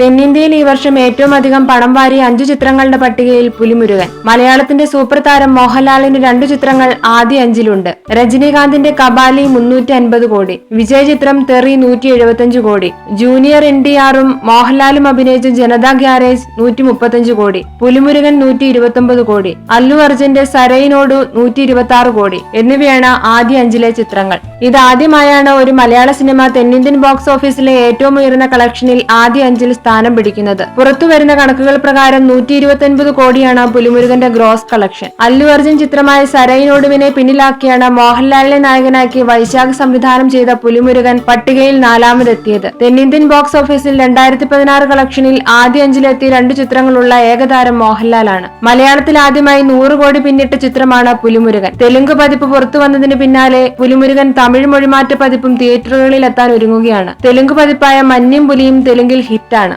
തെന്നിന്ത്യയിൽ ഈ വർഷം ഏറ്റവും അധികം പണം വാരിയ അഞ്ചു ചിത്രങ്ങളുടെ പട്ടികയിൽ പുലിമുരുകൻ. മലയാളത്തിന്റെ സൂപ്പർ താരം മോഹൻലാലിന് രണ്ടു ചിത്രങ്ങൾ ആദ്യ അഞ്ചിലുണ്ട്. രജനീകാന്തിന്റെ കബാലി മുന്നൂറ്റി അൻപത് കോടി. വിജയ് ചിത്രം തെറി നൂറ്റി എഴുപത്തിയഞ്ച് കോടി. ജൂനിയർ എൻ ഡി ആറും മോഹൻലാലും അഭിനയിച്ച ജനതാ ഗ്യാരേജ് നൂറ്റി മുപ്പത്തിയഞ്ചു കോടി. പുലിമുരുകൻ നൂറ്റി ഇരുപത്തി കോടി. അല്ലു അർജുന്റെ സരയിനോട് നൂറ്റി ഇരുപത്തി ആറ് കോടി എന്നിവയാണ് ആദ്യ അഞ്ചിലെ ചിത്രങ്ങൾ. ഇതാദ്യമായാണ് ഒരു മലയാള സിനിമ തെന്നിന്ത്യൻ ബോക്സ് ഓഫീസിലെ ഏറ്റവും ഉയർന്ന കളക്ഷനിൽ ആദ്യ അഞ്ചിൽ സ്ഥാനം പിടിക്കുന്നത്. പുറത്തു വരുന്ന കണക്കുകൾ പ്രകാരം നൂറ്റി ഇരുപത്തി കോടിയാണ് പുലിമുരുകന്റെ ഗ്രോസ് കളക്ഷൻ അല്ലു അർജുൻ ചിത്രമായ സരയിനോടുവിനെ പിന്നിലാക്കിയാണ് മോഹൻലാലിനെ നായകനാക്കി വൈശാഖ് സംവിധാനം ചെയ്ത പുലിമുരുകൻ പട്ടികയിൽ നാലാമതെത്തിയത്. തെന്നിന്ത്യൻ ബോക്സ് ഓഫീസിൽ രണ്ടായിരത്തി പതിനാറ് കളക്ഷനിൽ ആദ്യ അഞ്ചിലെത്തി രണ്ടു ചിത്രങ്ങളുള്ള ഏകതാരം മോഹൻലാലാണ്. മലയാളത്തിൽ ആദ്യമായി നൂറ് കോടി പിന്നിട്ട ചിത്രമാണ് പുലിമുരുകൻ. തെലുങ്ക് പതിപ്പ് പുറത്തു വന്നതിന് പിന്നാലെ പുലിമുരുകൻ തമിഴ് മൊഴിമാറ്റ പതിപ്പും തിയേറ്ററുകളിൽ എത്താൻ ഒരുങ്ങുകയാണ്. തെലുങ്ക് പതിപ്പായ മഞ്ഞും പുലിയും തെലുങ്കിൽ ഹിറ്റാണ്